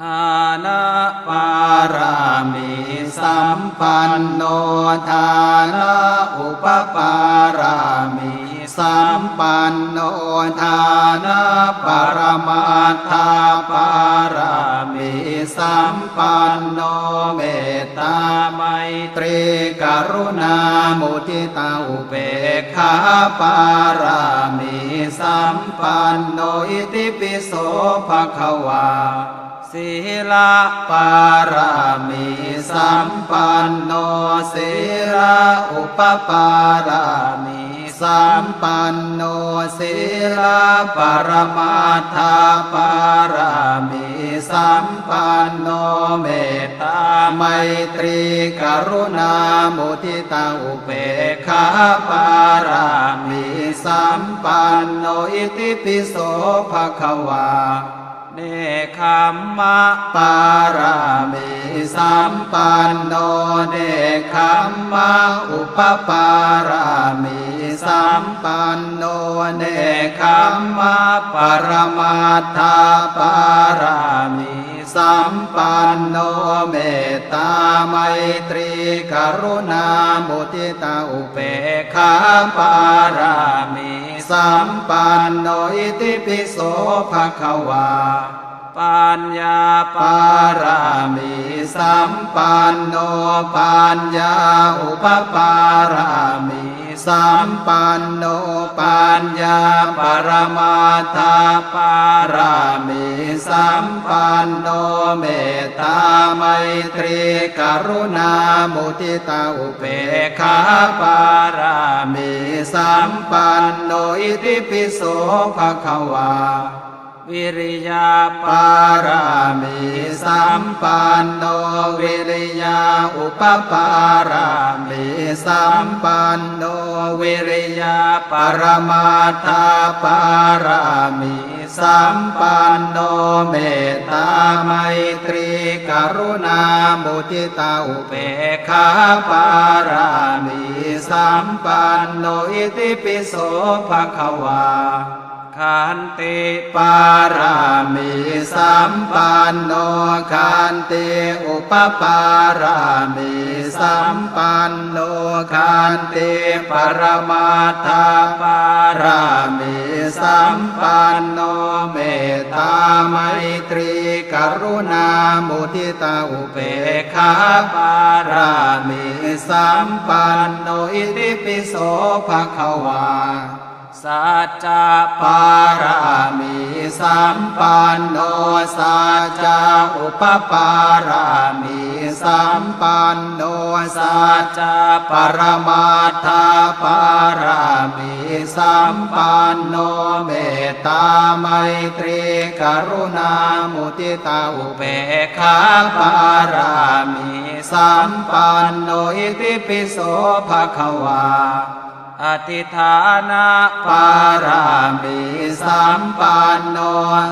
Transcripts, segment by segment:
ทานะปารามิสัมปันโนทานะอุปปารามิสัมปันโนทานะปรมาทาปารามิสัมปันโนเมตตาไมตรีกรุณามุทิตาอุเบกขาปารามิสัมปันโนอิติปิโสภะคะวา ศีลปารามิสัมปันโนศีลอุปปารามิสัมปันโนศีลปรมาทาปารามิสัมปันโนเมตตาไมตรีกรุณามุทิตาอุเบกขาปารามิสัมปันโนอิติปิโสภะคะวา เนคขมมะปารามิสัมปันโนเนคขมมะอุปปารามิสัมปันโนเนคขมมะปรมาทาปารามิสัมปันโนเมตตาไมตรีกรุณามุทิตาอุเบกขาปารามิ สัมปันโนอิติปิโสภะคะวาปัญญาปารามิสัมปันโนปัญญาอุปปารามิสัมปันโนปัญญาปรมาทาปารามิสัมปันโนเมตตาไมตรีกรุณามุทิตาอุเบกขาปาร สัมปันโนอิติปิโสภะคะวา วิริยาปารามิสัมปันโนวิริยาอุปปารามิสัมปันโนวิริยาปรมาตาปารามิ สัมปันโนเมตตาไมตรีกรุณามุทิตาอุเบกขาปารามีสัมปันโนอิติปิโสภะคะวา ขันติปารามิสัมปันโนขันติอุปปารามิสัมปันโนขันติปรมาทาปารามิสัมปันโนเมตตาไมตรีกรุณามุทิตาอุเบกขาปารามิสัมปันโนอิติปิโสภะคะวา สัจจปารามิสัมปันโนสัจจอุปปารามิสัมปันโนสัจจปรมาทาปารามิสัมปันโนเมตตาไมตรีกรุณามุทิตาอุเบกขาปารามิสัมปันโนอิติปิโสภะคะวา อธิฐานะปารามิสัมปันโน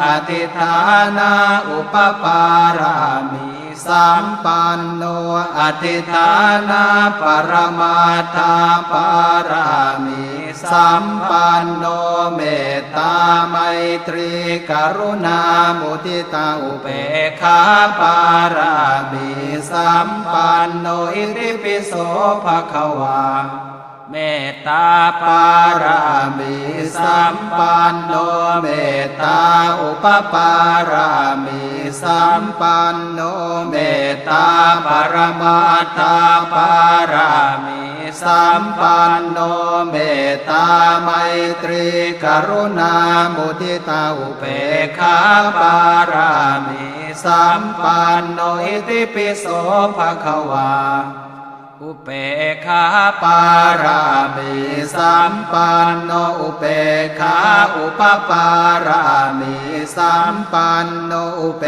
อธิฐานะอุปปารามิสัมปันโนอธิฐานะปรมาทาปารามิสัมปันโนเมตตาไมตรีกรุณามุทิตาอุเบกขาปารามิสัมปันโนอิติปิโสภะคะวา เมตตาปารามิสัมปันโนเมตตาอุปปารามิสัมปันโนเมตตาปรมาทาปารามิสัมปันโนเมตตาไมตรีกรุณามุทิตาอุเบกขาปารามิสัมปันโนอิติปิโสภะคะวา อุเปขาปารามิสัมปันโนอุเปขาอุปปารามิสัมปันโนอุเป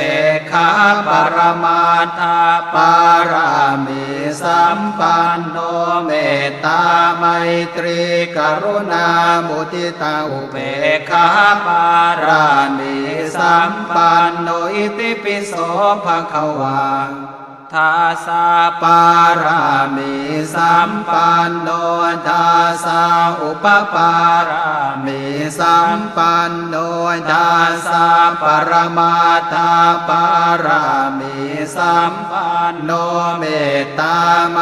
ขาปรมาทาปารามิสัมปันโนเมตตาไมตรีกรุณามุทิตาอุเบกขาปารามิสัมปันโนอิติปิโสภะคะวา ทาสาปารามิสัมปันโนทาสาอุปปารามิสัมปันโนทาสาปรมาตาปารามิสัมปันโนเมตตาไม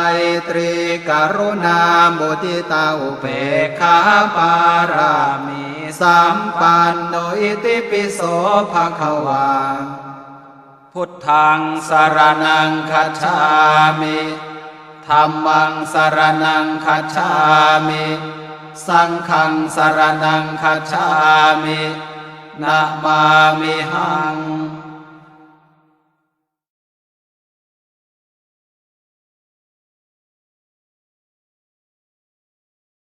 ตรีกรุณามุทิตาอุเบกขาปารามิสัมปันโนอิติปิโสภะคะวา พุทธังสารนังคัจฉามิธรรมังสารนังคัจฉามิ สังฆังสารนังคัจฉามิ นะมามิหัง